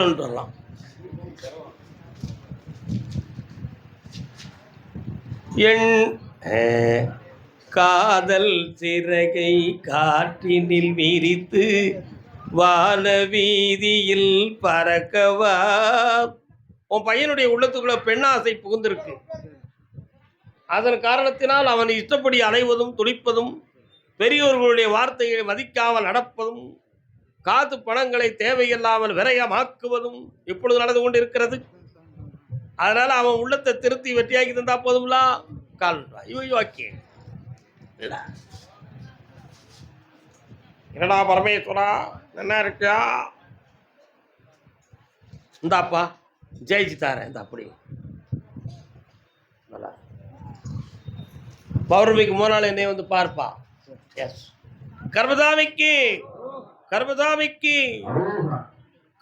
வரலாம். என் காதல் சிறகை காற்றினில் விரித்து வான வீதியில் பறக்கவா? உன் பையனுடைய உள்ளத்துக்குள்ள பெண்ணாசை புகுந்திருக்கு. அதன் காரணத்தினால் அவன் இஷ்டப்படி அலைவதும் துடிப்பதும் பெரியோர்களுடைய வார்த்தைகளை மதிக்காமல் நடப்பதும் காத்து பணங்களை தேவையில்லாமல் விரயமாக்குவதும் இப்பொழுது நடந்து கொண்டிருக்கிறது. அதனால அவன் உள்ளத்தை திருத்தி வெற்றியாக்கி தந்தா போதும்லா? கால் ஐயோ ஓகே என்னடா பரமேஸ்வரா? என்ன இருக்கியா? இந்தாப்பா. ஜெயிச்சு தாரேன். இந்த அப்படி. நல்லா. பௌர்ணமிக்கு மூணாள் என்னை வந்து பார்ப்பா. எஸ் கர்மதாமிக்கு கர்மதாமிக்கு.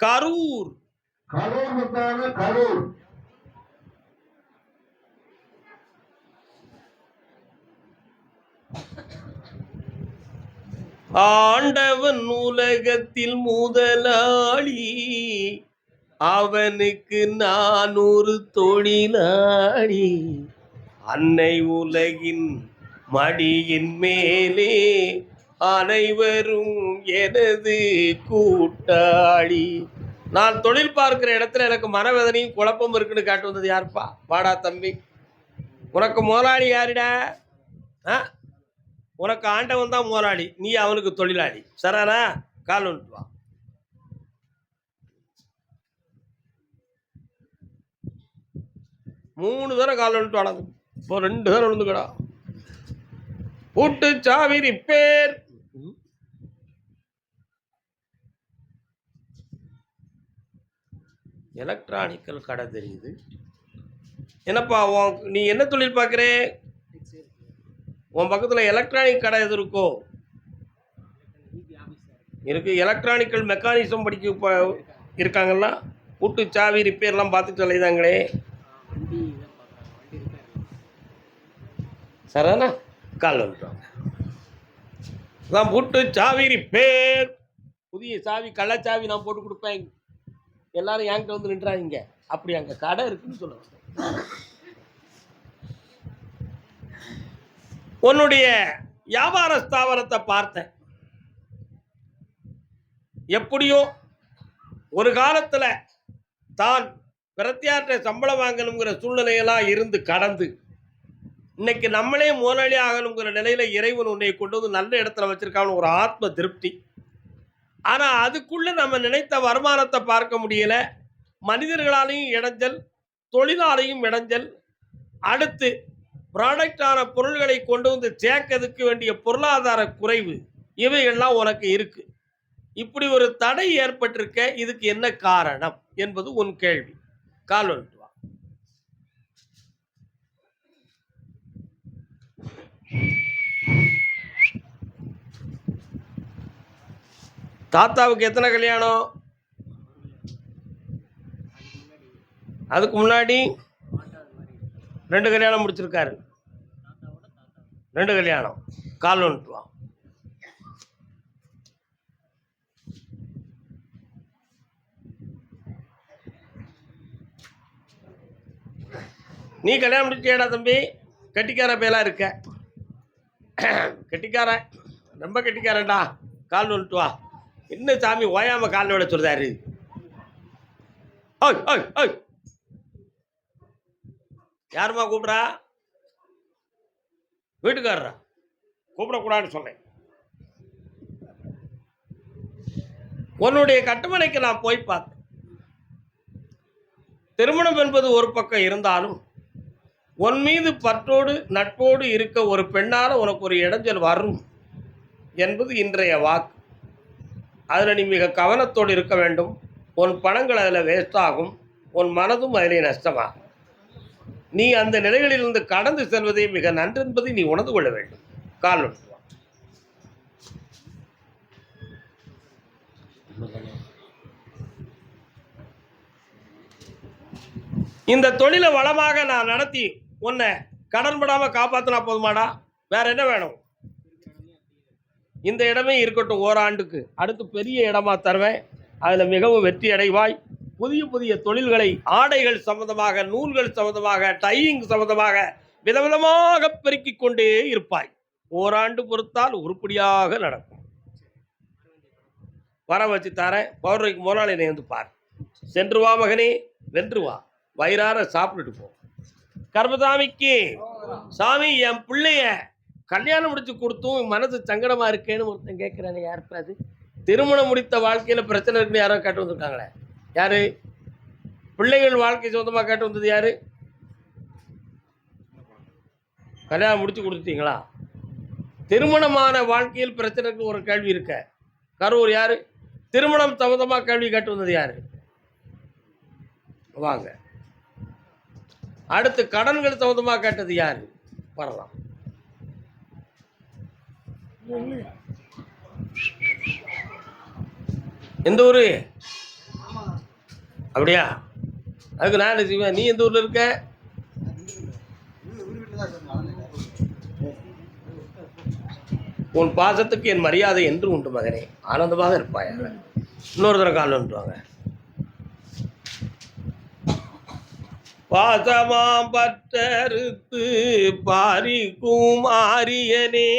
கரூர். கரூர். ஆண்டவன் உலகத்தில் முதலாளி. அவனுக்கு நான் ஒரு தொழிலாளி. அன்னை உலகின் மடியின் மேலே அனைவரும் எனது கூட்டாளி. நான் தொழில் பார்க்கிற இடத்துல எனக்கு மனவேதனையும் குழப்பம் இருக்குன்னு காட்டு வந்தது யாருப்பா? வாடா தம்பி. உனக்கு முதலாளி யாருடா? ஆ? உனக்கு ஆண்டவன் தான் முதலாளி. நீ அவனுக்கு தொழிலாளி. சரானா கால் வந்துட்டு வா. மூணு தடவை கால் வந்துட்டு வாடா. இப்போ ரெண்டு தடவை விழுந்துக்கடா பூட்டு சாவி ரிப்பேர் எலக்ட்ரானிக்கல் கடை தெரியுது. என்னப்பா உன் நீ என்ன தொழில் பார்க்குறே? உன் பக்கத்தில் எலக்ட்ரானிக் கடை எது இருக்கோ? இருக்கு. எலக்ட்ரானிக்கல் மெக்கானிசம் படிக்க இப்போ இருக்காங்கல்ல? கூட்டு சாவி ரிப்பேர்லாம் பார்த்துட்டு சொல்லிதாங்களே சரிதானா கால் வந்துட்டோம். அதான் புட்டு சாவி ரிப்பேர் புதிய சாவி கள்ளச்சாவி நான் போட்டு கொடுப்பேன். எல்லாரும் என்கிட்ட வந்து நின்றாங்க. அப்படி அங்கே கடை இருக்குன்னு சொல்ல உன்னுடைய வியாபார ஸ்தாபனத்தை பார்த்தேன். எப்படியோ ஒரு காலத்துல தான் பிரத்தியார்ட்ட சம்பளம் வாங்கணுங்கிற சூழ்நிலையெல்லாம் இருந்து கடந்து இன்னைக்கு நம்மளே முதலாளி ஆகணுங்கிற நிலையில இறைவன் உன்னை கொண்டு வந்து நல்ல இடத்துல வச்சிருக்கான்னு ஒரு ஆத்ம திருப்தி. ஆனால் அதுக்குள்ள நம்ம நினைத்த வருமானத்தை பார்க்க முடியல. மனிதர்களாலையும் இடைஞ்சல் தொழிலாலையும் இடைஞ்சல். அடுத்து ப்ராடக்டான பொருள்களை கொண்டு வந்து சேர்க்கறதுக்கு வேண்டிய பொருளாதார குறைவு இவைகள்லாம் உனக்கு இருக்கு. இப்படி ஒரு தடை ஏற்பட்டிருக்க இதுக்கு என்ன காரணம் என்பது உன் கேள்வி. கால் ஒன்று வா தாத்தாவுக்கு எத்தனை கல்யாணம்? அதுக்கு முன்னாடி ரெண்டு கல்யாணம் முடிச்சிருக்காரு. ரெண்டு கல்யாணம். கால் வந்துட்டு வா. நீ கல்யாணம் முடிச்சியாடா தம்பி? கட்டிக்கார பேலா இருக்க. கட்டிக்காரன். ரொம்ப கட்டிக்காரன்டா. கால் வந்துட்டு வா. என்ன சாமி ஓயாம காலில் விட சொல்றாரு? யாருமா ஓய். யாரும்மா கூப்பிட்றா? வீட்டுக்காரரா? கூப்பிடக்கூடாதுன்னு சொன்னேன். உன்னுடைய கட்டுமனைக்கு நான் போய் பார்த்தேன். திருமணம் என்பது ஒரு பக்கம் இருந்தாலும் உன் மீது பற்றோடு நட்போடு இருக்க ஒரு பெண்ணால் உனக்கு ஒரு இடைஞ்சல் வரும் என்பது இன்றைய வாக்கு. அதில் நீ மிக கவனத்தோடு இருக்க வேண்டும். உன் பணங்கள் அதில் வேஸ்ட் ஆகும். உன் மனதும் அதிலே நஷ்டமாகும். நீ அந்த நிலைகளிலிருந்து கடந்து செல்வதை மிக நன்று என்பதை நீ உணர்ந்து கொள்ள வேண்டும். கால் இந்த தொழிலை வளமாக நான் நடத்தி உன்னை கடன்படாமல் காப்பாற்றினா போதுமாடா? வேற என்ன வேணும்? இந்த இடமே இருக்கட்டும் ஓராண்டுக்கு. அடுத்து பெரிய இடமா தருவேன். அதில் மிகவும் வெற்றி அடைவாய். புதிய புதிய தொழில்களை ஆடைகள் சம்பந்தமாக நூல்கள் சம்பந்தமாக டையிங் சம்பந்தமாக விதவிதமாக பெருக்கிக் கொண்டே இருப்பாய். ஓராண்டு பொறுத்தால் உருப்படியாக நடக்கும். வர வச்சு தரேன். பௌர்ணமிக்கு முதலாளி என்னை வந்து பார். சென்று வா மகனே வென்று வா. வயிறார சாப்பிட்டுட்டு போ. கர்மசாமிக்கு சாமி என் பிள்ளைய கல்யாணம் முடிச்சு கொடுத்தும் மனசு சங்கடமா இருக்கேன்னு ஒருத்தன் கேட்கிறானே யார் அது? திருமணம் முடித்த வாழ்க்கையில பிரச்சனை இருக்குன்னு யாரோ கேட்டு வந்திருக்காங்களே? யாரு? பிள்ளைகள் வாழ்க்கை சொந்தமா கேட்டு வந்தது யாரு? கல்யாணம் முடிச்சு கொடுத்துட்டீங்களா? திருமணமான வாழ்க்கையில் பிரச்சனைக்கு ஒரு கேள்வி இருக்க. கரூர் யாரு? திருமணம் சம்மந்தமாக கேள்வி கேட்டு வந்தது யாரு? வாங்க. அடுத்து கடன்கள் சம்மந்தமாக கேட்டது யாரு? வரலாம். எந்த ஊர்? அப்படியா? அதுக்கு நான் என்ன செய்வேன்? நீ எந்த ஊரில் இருக்க? உன் பாசத்துக்கு என் மரியாதை என்று உண்டு மகனே. ஆனந்தமாக இருப்பாய் இன்னொரு தடவை கால் வந்துடுவாங்க பாசமாம் பற்றறுத்து பாரி குமாரியனே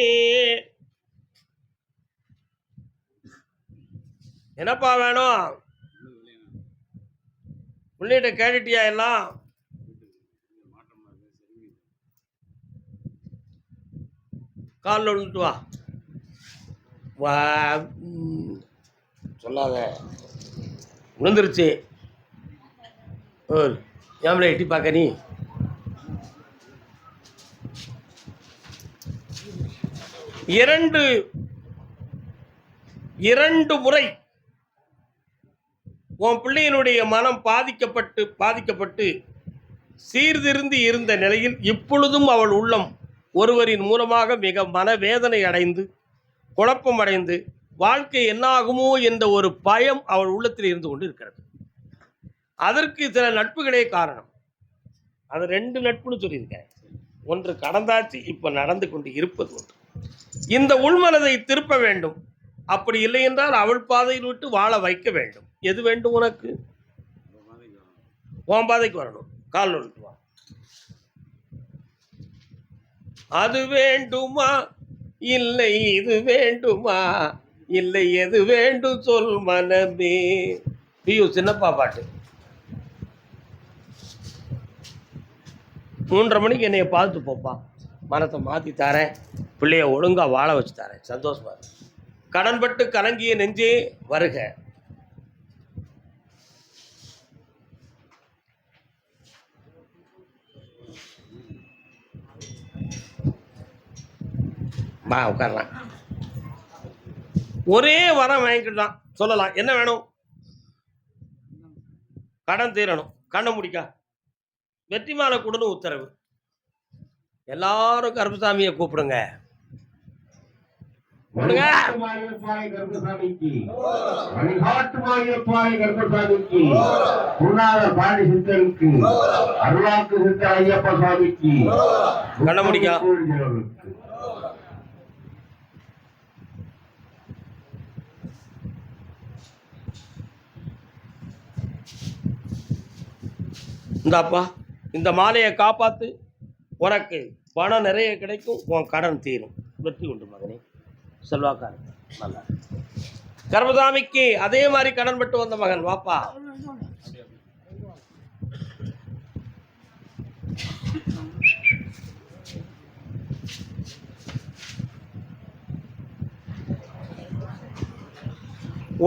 என்னப்பா வேணும்? உள்ளிட்ட கேட்டுட்டியா எல்லாம்? காலில் விழுந்துட்டு வா. வா சொல்லாத. விழுந்துருச்சு ஓ ஏம்ல எட்டி பார்க்க நீ. இரண்டு இரண்டு முறை உன் பிள்ளையினுடைய மனம் பாதிக்கப்பட்டு பாதிக்கப்பட்டு சீர்திருந்தி இருந்த நிலையில் இப்பொழுதும் அவள் உள்ளம் ஒருவரின் மூலமாக மிக மனவேதனை அடைந்து குழப்பம் அடைந்து வாழ்க்கை என்னாகுமோ என்ற ஒரு பயம் அவள் உள்ளத்தில் இருந்து கொண்டு இருக்கிறது அதற்கு சில நட்புகளே காரணம். அது ரெண்டு நட்புன்னு சொல்லியிருக்கேன். ஒன்று கடந்தாச்சு இப்போ நடந்து கொண்டு இருப்பது ஒன்று இந்த உள்மனதை திருப்ப வேண்டும். அப்படி இல்லை என்றால் அவள் பாதையில் விட்டு வாழ வைக்க வேண்டும். எது வேண்டும் உனக்கு? உன் பாதைக்கு வரணும். கால் விட்டு வா. அது வேண்டுமா? இல்லை இது வேண்டுமா? இல்லை எது வேண்டும்? சொல் மனமே. பியூ சின்னப்பா பாட்டு. மூன்றரை மணிக்கு என்னைய பார்த்து போப்பா. மனத்தை மாற்றி தரேன். பிள்ளைய ஒழுங்கா வாழ வச்சு தரேன். சந்தோஷமா கடன்பட்டு கலங்கிய நெஞ்சே வருக. வா உட்காரலாம். ஒரே வரம் வாங்கிக்கிட்டான் சொல்லலாம். என்ன வேணும்? கடன் தீரணும். கண்ணை முடிக்கா. வெற்றி மாலை கொடுன்னு உத்தரவு. எல்லாரும் கருப்பசாமியை கூப்பிடுங்க. கொடுங்க. வழிகாட்டுமாயிருப்பாய் இந்தாப்பா இந்த மாலையை காப்பாற்று உனக்கு பணம் நிறைய கிடைக்கும் உன் கடன் தீரும். வெற்றி உண்டு மகனே. செல்வாக்காரன் நல்லா. கர்மதாமிக்கு அதே மாதிரி கடன் பட்டு வந்த மகன் வாப்பா.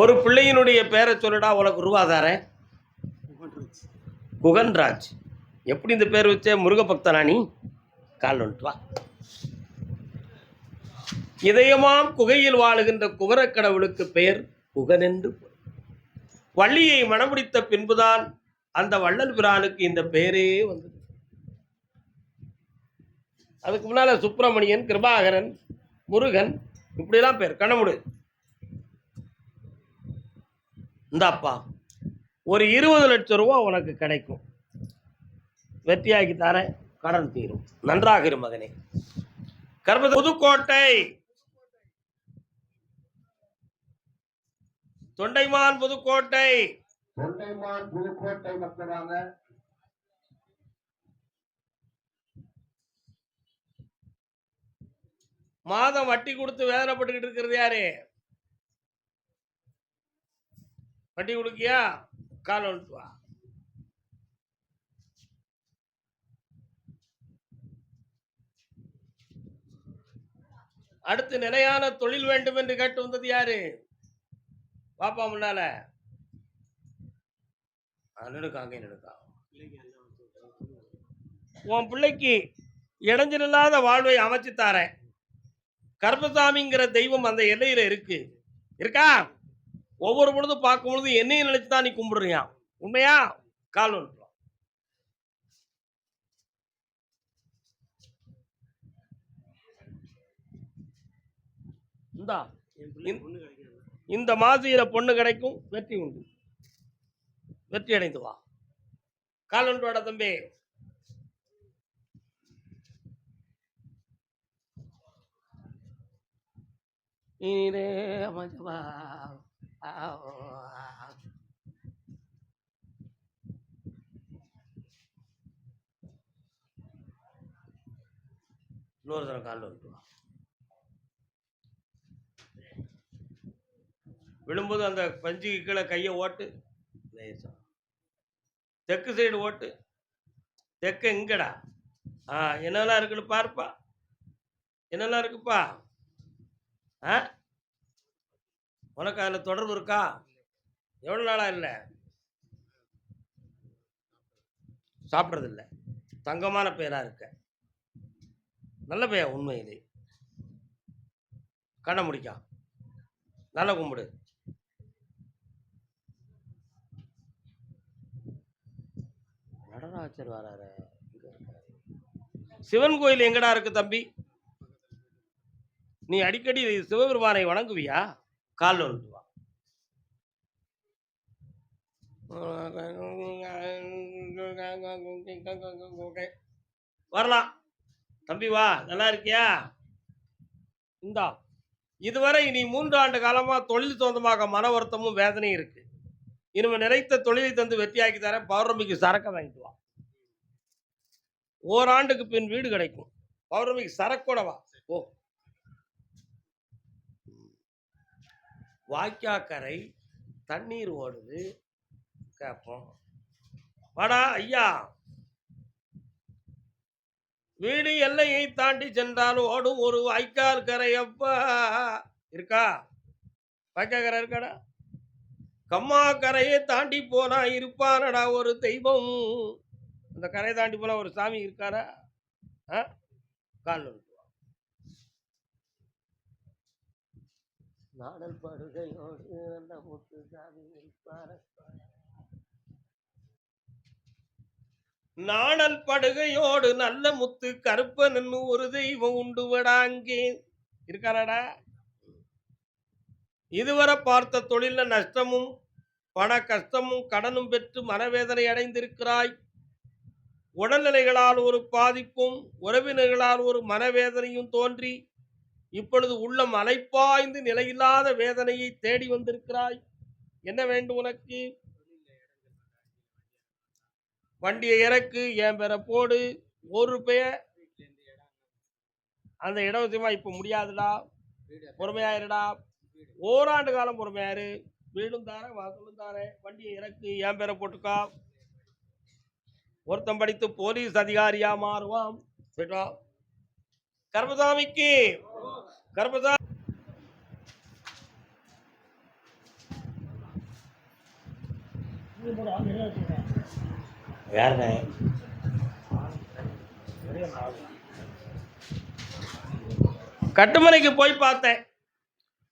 ஒரு பிள்ளையினுடைய பேரை சொல்லுடா உனக்கு ரூபா குகன்ராஜ். எப்படி இந்த பேர் வச்ச முருகபக்தனா நீ? கால் வந்துட்டு வா. இதயமாம் குகையில் வாழுகின்ற குமரக்கடவுளுக்கு பெயர் குகன் என்று வள்ளியை மணமுடித்த பின்புதான் அந்த வள்ளல் பிரானுக்கு இந்த பெயரே வந்தது. அதுக்கு முன்னால சுப்பிரமணியன் கிருபாகரன் முருகன் இப்படிலாம் பேர். கண்ணமுடு. இந்தாப்பா. ஒரு இருபது லட்சம் ரூபா உனக்கு கிடைக்கும். வெற்றியாக்கி தரேன் கடன் தீரும். நன்றாக இரு மகனே. கர்ம புதுக்கோட்டை. தொண்டைமான் புதுக்கோட்டை. தொண்டைமான் புதுக்கோட்டை மக்களாங்க மாதம் வட்டி கொடுத்து வேதனைப்பட்டுக்கிட்டு இருக்கிறது யாரு? வட்டி கொடுக்கியா? கால் வா அடுத்து நிலையான தொழில் வேண்டும் என்று கேட்டு வந்தது யாரு? பாப்பா முன்னால. நெடுக்காங்க நெடுக்கா உன் பிள்ளைக்கு இடைஞ்சலில்லாத வாழ்வை அமைச்சு தாரேன். கர்பசாமிங்கிற தெய்வம் அந்த எல்லையில இருக்கு. இருக்கா? ஒவ்வொரு பொழுதும் பார்க்கும் பொழுது என்னையும் நினைச்சு தான் நீ கும்பிடுறியா? உண்மையா? கால். இந்தா இந்த- மாசியில பொண்ணு கிடைக்கும் வெற்றி உண்டு. வெற்றி அடைந்து வா. கால் வாடா தம்பி. நீரே அமைச்சவா இன்னொரு தடவை காலில் வந்துட்டு விழும்போது அந்த பஞ்சுக்கு கீழே கையை ஓட்டு. லேசா தெற்கு சைடு ஓட்டு. தெற்கு எங்கடா? ஆ என்னெல்லாம் இருக்குன்னு பார்ப்பா. என்னெல்லாம் இருக்குப்பா? ஆ? உனக்கு அதில் தொடர்பு இருக்கா? எவ்வளோ நாளா இல்லை? சாப்பிட்றதில்ல. தங்கமான பேராக இருக்க. நல்ல பெயர் உண்மையிலே. கண்ணை முடிக்கா. நல்லா கும்பிடு. நடராஜர் வராரு. சிவன் கோயில் எங்கடா இருக்கு தம்பி? நீ அடிக்கடி சிவபெருமானை வணங்குவியா? காலில் வந்துட்டு வா வரலாம். தம்பி வா நல்லா இருக்கியா? இந்தா இதுவரை நீ மூன்று ஆண்டு காலமா தொழில் சொந்தமாக மன வருத்தமும் வேதனையும் இருக்கு. இனிமே நிறைத்த தொழிலை தந்து வெற்றியாக்கி தர பௌர்ணமிக்கு சரக்க வாங்கிட்டு வா. ஓராண்டுக்கு பின் வீடு கிடைக்கும். பௌர்ணமிக்கு சரக்கோட வா. ஓ வாய்க்காக்கரை தண்ணீர் ஓடுது. கேட்போம் வாடா ஐயா. வீடு எல்லையை தாண்டி சென்றால் ஓடும் ஒரு வாய்க்கால் கரையப்பா இருக்கா? வாய்க்கால் கரை இருக்காடா? கம்மா கரையை தாண்டி போனா இருப்பானடா ஒரு தெய்வம். அந்த கரையை தாண்டி போனா ஒரு சாமி இருக்காரா? ஆ? கால் பாடல் நாடல் படுகையோடு அந்த முத்து சாமி இருப்பாரா நாணல் படுகையோடு நல்ல முத்து கருப்பன் ஒரு தெய்வம் உண்டு அங்கே இருக்காராடா? இதுவரை பார்த்த தொழில நஷ்டமும் பண கஷ்டமும் கடனும் பெற்று மனவேதனை அடைந்திருக்கிறாய். உடல்நிலைகளால் ஒரு பாதிப்பும் உறவினர்களால் ஒரு மனவேதனையும் தோன்றி இப்பொழுது உள்ளம் அலைப்பாய்ந்து நிலையில்லாத வேதனையை தேடி வந்திருக்கிறாய். என்ன வேண்டும் உனக்கு? வண்டியை இறக்கு என் பேரை போடு. ஒரு பெயர் அந்த இடம் விஷயமா இப்ப முடியாதுடா. பொறுமையாயிருடா. ஓராண்டு காலம் பொறுமையாரு வீடும் தார வாசலும் தாரே. வண்டியை இறக்கு என் பேரை போட்டுக்கா. ஒருத்தன் படித்து போலீஸ் அதிகாரியா மாறுவான். போயிட்டா கர்மசாமிக்கு கர்மசாமி யாருண்ணே கட்டுமனைக்கு போய் பார்த்தேன்.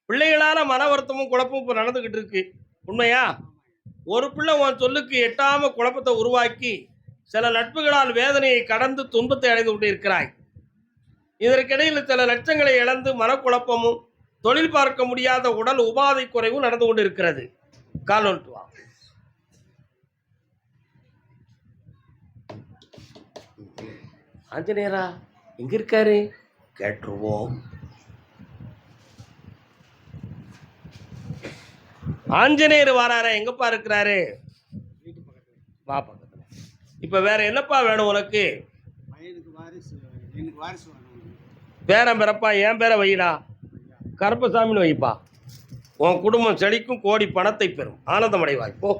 பிள்ளைகளால மன வருத்தமும் குழப்பமும் இப்போ நடந்துகிட்டு இருக்கு. உண்மையா? ஒரு பிள்ளை உன் சொல்லுக்கு எட்டாம குழப்பத்தை உருவாக்கி சில நட்புகளால் வேதனையை கடந்து துன்பத்தை அடைந்து கொண்டு இருக்கிறாய் இதற்கிடையில் சில லட்சங்களை இழந்து மனக்குழப்பமும் தொழில் பார்க்க முடியாத உடல் உபாதை குறைவும் நடந்து கொண்டு இருக்கிறது கால் வந்துட்டு வா. ஆஞ்சநேயரா எங்க இருக்காரு? கேட்டுருவோம். ஆஞ்சநேயர் வராரே எங்கப்பா இருக்கிறாரு? வா பக்கத்தில். இப்போ வேற என்னப்பா வேணும் உனக்கு? வாரிசு எனக்கு வாரிசு பேரன் பிறப்பா என் பேரை வைடா கருப்பசாமின்னு வைப்பா. உன் குடும்பம் செழிக்கும் கோடி பணத்தை பெறும். ஆனந்தம் அடைவாய் போ.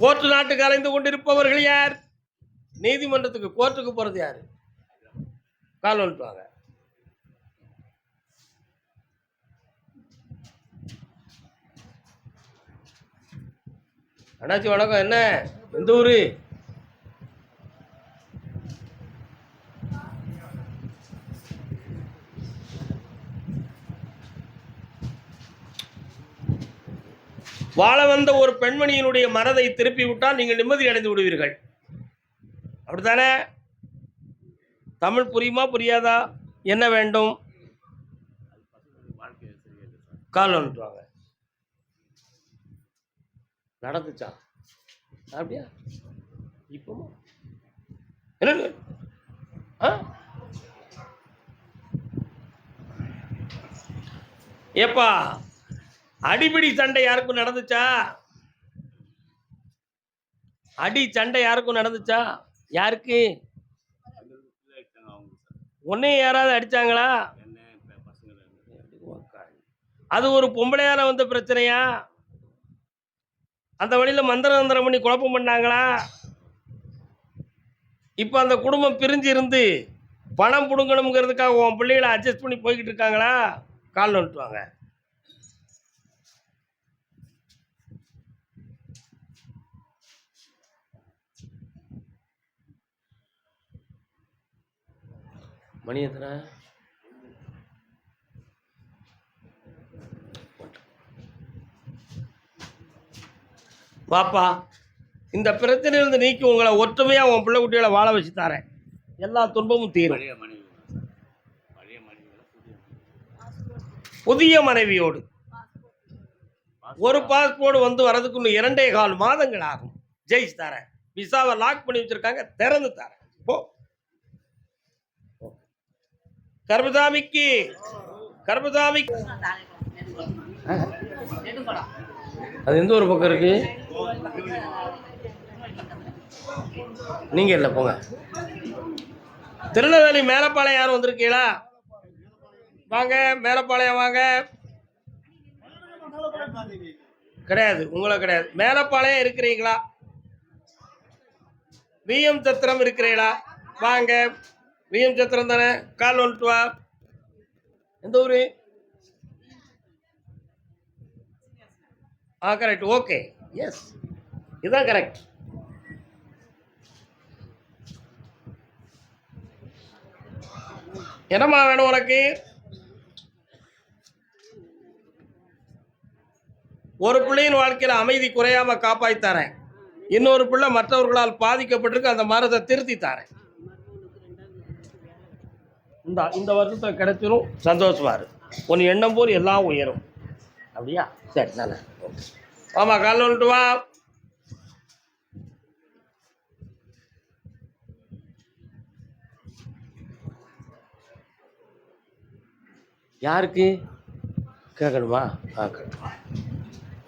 கோர்ட்டு நாட்டுக்கு அலைந்து கொண்டிருப்பவர்கள் யார்? நீதிமன்றத்துக்கு கோர்ட்டுக்கு போகிறது யார்? கால் வந்துட்டு வாங்க அண்ணாச்சி வணக்கம். என்ன? எந்த ஊர்? வாழ வந்த ஒரு பெண்மணியினுடைய மனதை திருப்பி விட்டால் நீங்கள் நிம்மதி அடைந்து விடுவீர்கள். அப்படித்தானே? தமிழ் புரியுமா புரியாதா? என்ன வேண்டும்? கால் வந்துட்டு நடந்துச்சா? அப்படியா? இப்போ என்ன ஆ? ஏப்பா அடிபிடி சண்டை யாருக்கும் நடந்துச்சா? அடி சண்டை யாருக்கும் நடந்துச்சா? யாருக்கு? உன்னையும் யாராவது அடிச்சாங்களா? அது ஒரு பொம்பளையால வந்த பிரச்சனையா? அந்த வழியில மந்திர மந்திரம் பண்ணி குழப்பம் பண்ணாங்களா? இப்போ அந்த குடும்பம் பிரிஞ்சு இருந்து பணம் பிடுங்கணுங்கிறதுக்காக உன் பிள்ளைகளை அட்ஜஸ்ட் பண்ணி போய்கிட்டு இருக்காங்களா? கால் வந்துட்டுவாங்க மணி எத்தனை? வாப்பா இந்த பிரச்சனையிலிருந்து நீக்கி உங்களை ஒற்றுமையாக உன் பிள்ளை குட்டிகளை வாழ வச்சு தரேன். எல்லா துன்பமும் தீரும். புதிய மனைவியோடு. ஒரு பாஸ்போர்ட் வந்து வரதுக்கு இன்னும் இரண்டே கால் மாதங்கள் ஆகும். ஜெயிச்சு தரேன். விசாவை லாக் பண்ணி வச்சிருக்காங்க திறந்து தரேன். போ. கர்மசாமிக்கு கர்மசாமிக்கு அது எந்த ஒரு பக்கம் இருக்கு? நீங்க இல்லை போங்க. திருநெல்வேலி மேலப்பாளையம் யாரும் வந்திருக்கீங்களா? வாங்க மேலப்பாளையம் வாங்க. கிடையாது உங்களை கிடையாது. மேலப்பாளையம் இருக்கிறீங்களா? விஎம் சத்திரம் இருக்கிறீங்களா? வாங்க. விஎம் சத்திரம் தானே? கால் வந்துட்டு வா. எந்த ஊர்? ஆ கரெக்ட் ஓகே எஸ் இதுதான் கரெக்ட் என்னம்மா வேணும் உனக்கு? ஒரு பிள்ளையின் வாழ்க்கையில் அமைதி குறையாம காப்பாத்தி தரேன். இன்னொரு பிள்ளை மற்றவர்களால் பாதிக்கப்பட்டிருக்கு அந்த மரத்தை திருத்தி தரேன். இந்த இந்த வருஷத்தை கிடைச்சிரும். சந்தோஷமா இரு. உன் எண்ணம் போல் எல்லாம் உயரும். அப்படியா? சரி நல்லா ஓகே. ஆமாம் காலைல வந்துட்டு வா. யாருக்கு? கேட்கணுமா ஆ கேட்கணும்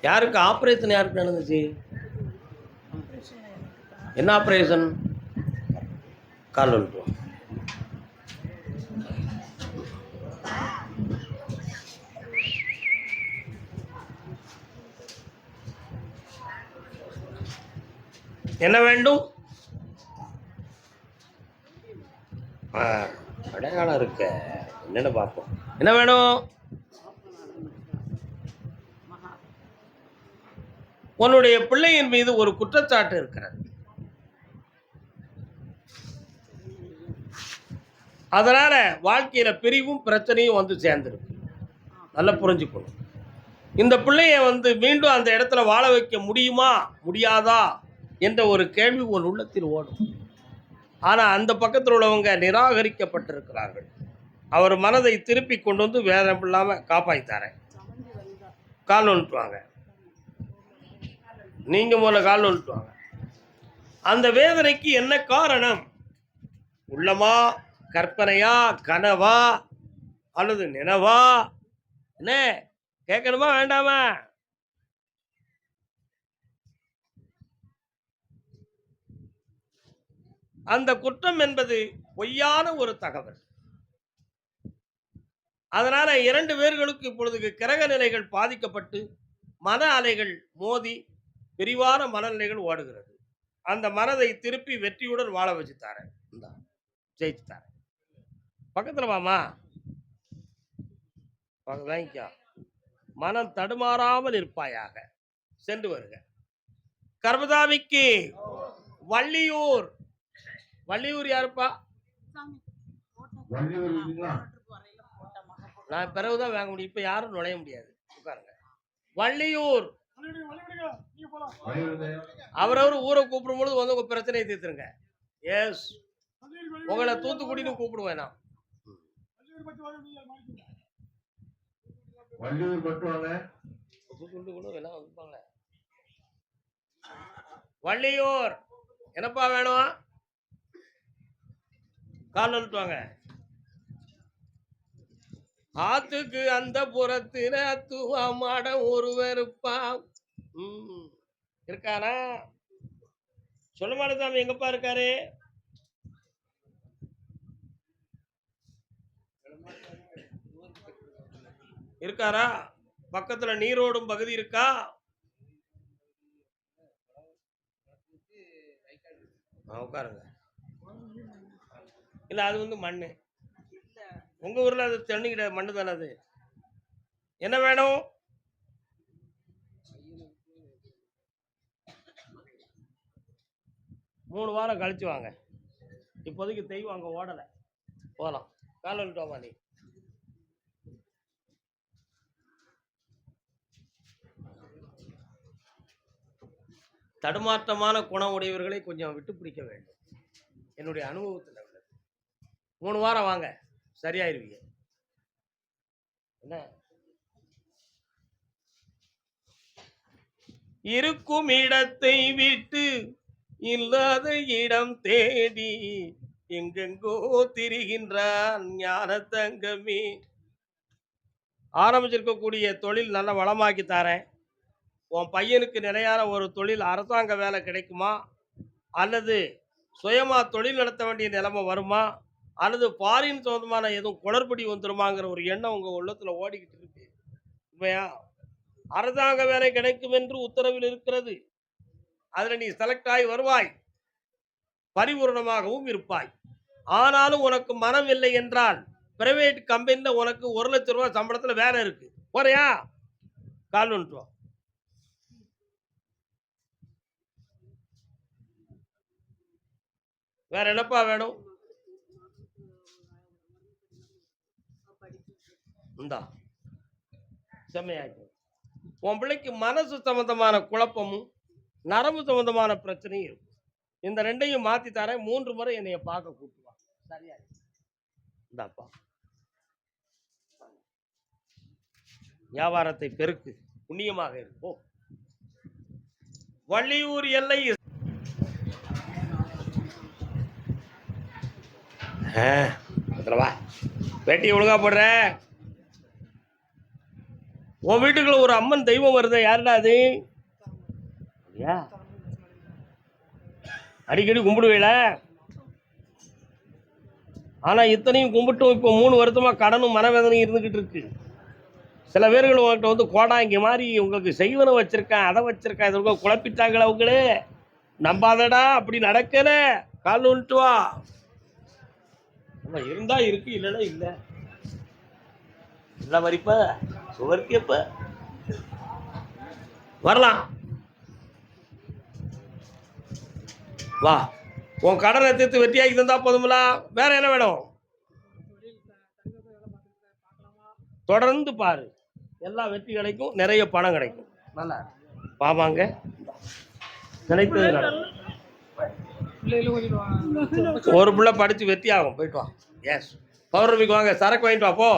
யாருக்கு? ஆப்ரேஷன் யாருக்கு நடந்துச்சு? என்ன ஆப்ரேஷன் கால் வந்துட்டு என்ன வேண்டும்? அடையாளம் இருக்க. என்னென்ன பார்ப்போம். என்ன வேணும்? உன்னுடைய பிள்ளையின் மீது ஒரு குற்றச்சாட்டு இருக்கிறது. அதனால வாழ்க்கையில பிரிவும் பிரச்சனையும் வந்து சேர்ந்துருக்கு. நல்லா புரிஞ்சுக்கணும். இந்த பிள்ளைய வந்து மீண்டும் அந்த இடத்துல வாழ வைக்க முடியுமா? முடியாதா? என்ற ஒரு கேள்வி உன் உள்ளத்தில் ஓடும். ஆனால் அந்த பக்கத்தில் உள்ளவங்க நிராகரிக்கப்பட்டிருக்கிறார்கள். அவர் மனதை திருப்பி கொண்டு வந்து வேதம் இல்லாமல் காப்பாற்றித்தாரேன் கால் வந்துட்டுவாங்க நீங்கள் முதல்ல கால் வந்துட்டுவாங்க அந்த வேதனைக்கு என்ன காரணம்? உள்ளமா கற்பனையா கனவா அல்லது நினவா? என்ன? கேட்கணுமா வேண்டாமா? அந்த குற்றம் என்பது பொய்யான ஒரு தகவல். அதனால இரண்டு பேர்களுக்கு இப்பொழுது கிரக நிலைகள் பாதிக்கப்பட்டு மன அலைகள் மோதி விரிவான மனநிலைகள் ஓடுகிறது. அந்த மனதை திருப்பி வெற்றியுடன் வாழ வச்சு தரேன் ஜெயிச்சு தரேன் பக்கத்தில் வாமா. வாங்கிக்கா. மனம் தடுமாறாமல் இருப்பாயாக. சென்று வருக. கர்மதாமிக்கு வள்ளியூர் வள்ளியூர் யாருப்பா? வள்ளியூர் இருக்குங்களா? நான் பிறகுதான் வாங்க முடியும். இப்ப யாரும் நுழைய முடியாது. உட்காருங்க. வள்ளியூர். அவரவர் ஊரை கூப்பிடும் பொழுது வந்து உங்க பிரச்சனையை தீர்த்துருங்க. எஸ் உங்களை தூத்துக்குடின்னு கூப்பிடுவேன் நான். வள்ளியூர் மட்டும் வள்ளியூர்! என்னப்பா வேணும்? கால் அழுத்துவாங்க. ஆத்துக்கு அந்த புறத்துல அத்துவா மாட ஒருவர் இருக்காரா? சொல்ல மாட்டேன் எங்கப்பா இருக்காரு? இருக்காரா? பக்கத்துல நீரோடும் பகுதி இருக்கா? உட்காருங்க. இல்ல அது வந்து மண்ணு. உங்க ஊர்ல அது தண்ணி கிடையாது மண்ணு தானே அது? என்ன வேணும்? மூணு வாரம் கழிச்சு வாங்க. இப்போதைக்கு தெய்வம் அங்க ஓடலை. போகலாம் கால வந்துட்டோமா நீ? தடுமாற்றமான குணம் உடையவர்களை கொஞ்சம் விட்டு பிடிக்க வேண்டும். என்னுடைய அனுபவத்தில். மூணு வாரம் வாங்க. சரியாயிருவீங்க. என்ன? இருக்கும் இடத்தை விட்டு இல்லாத இடம் தேடி எங்கெங்கோ திரிகின்றான் ஞான தங்கமே. ஆரம்பிச்சிருக்கக்கூடிய தொழில் நல்ல வளமாக்கி தரேன். உன் பையனுக்கு நிலையான ஒரு தொழில் அரசாங்க வேலை கிடைக்குமா? அல்லது சுயமா தொழில் நடத்த வேண்டிய நிலைமை வருமா? அல்லது ஃபாரின் சொந்தமான எதுவும் குளறுபடி வந்துருமாங்கிற ஒரு எண்ணம் உங்கள் உள்ளத்தில் ஓடிக்கிட்டு இருக்கு. உண்மையா? அரசாங்க வேலை கிடைக்கும் என்று உத்தரவில் இருக்கிறது. அதில் நீ செலக்ட் ஆகி வருவாய். பரிபூரணமாகவும் இருப்பாய். ஆனாலும் உனக்கு மனம் இல்லை என்றால் பிரைவேட் கம்பெனியில் உனக்கு ஒரு லட்ச ரூபாய் சம்பளத்தில் வேலை இருக்கு. போறியா? கால் வந்துட்டு வேற என்னப்பா வேணும்? இந்தா. செம்மையாக்கி உன் பிள்ளைக்கு மனசு சம்பந்தமான குழப்பமும் நரம்பு சம்பந்தமான பிரச்சனையும் இருக்கும். இந்த ரெண்டையும் மாற்றி தரேன். மூன்று முறை என்னைய பார்க்க கூப்பிடுவாங்க சரியா இந்தாப்பா. வியாபாரத்தை பெருக்கு. புண்ணியமாக இருக்கும் வள்ளியூர் எல்லை வா வேட்டி ஒழுங்கா போடுற. உன் வீட்டுக்குள்ள ஒரு அம்மன் தெய்வம் வருது? யாருடா அது? அடிக்கடி கும்பிடுவேல. ஆனால் இத்தனையும் கும்பிட்டும் இப்போ மூணு வருத்தமாக கடனும் மனவேதனையும் இருந்துக்கிட்டு இருக்கு. சில பேர்கள் உங்கள்கிட்ட வந்து கோடாங்கி மாதிரி உங்களுக்கு செய்வனை வச்சுருக்கேன் அதை வச்சுருக்கேன் இதற்கு குழப்பிட்டாங்களே அவங்களே. நம்பாதடா அப்படி நடக்கல. கால் வந்துட்டு வா. இருந்தால் இருந்தா இருக்கு இல்லைன்னா இல்லை. இல்ல மறிப்ப சுவர்க்கியப்ப வரலாம். வா. உன் கடனை தீர்த்து வெற்றியாக்கி தந்தா போதுமில்ல வேற என்ன வேணும்? தொடர்ந்து பாரு. எல்லா வெற்றி கிடைக்கும் நிறைய பணம் கிடைக்கும். நல்லா. பாவாங்க நினைத்தது. ஒரு பிள்ளை படிச்சு வெற்றி ஆகும். போயிட்டு வா. எஸ் பௌர்ணமிக்கு வாங்க. சரக்கு வாங்கிட்டு வா. போ.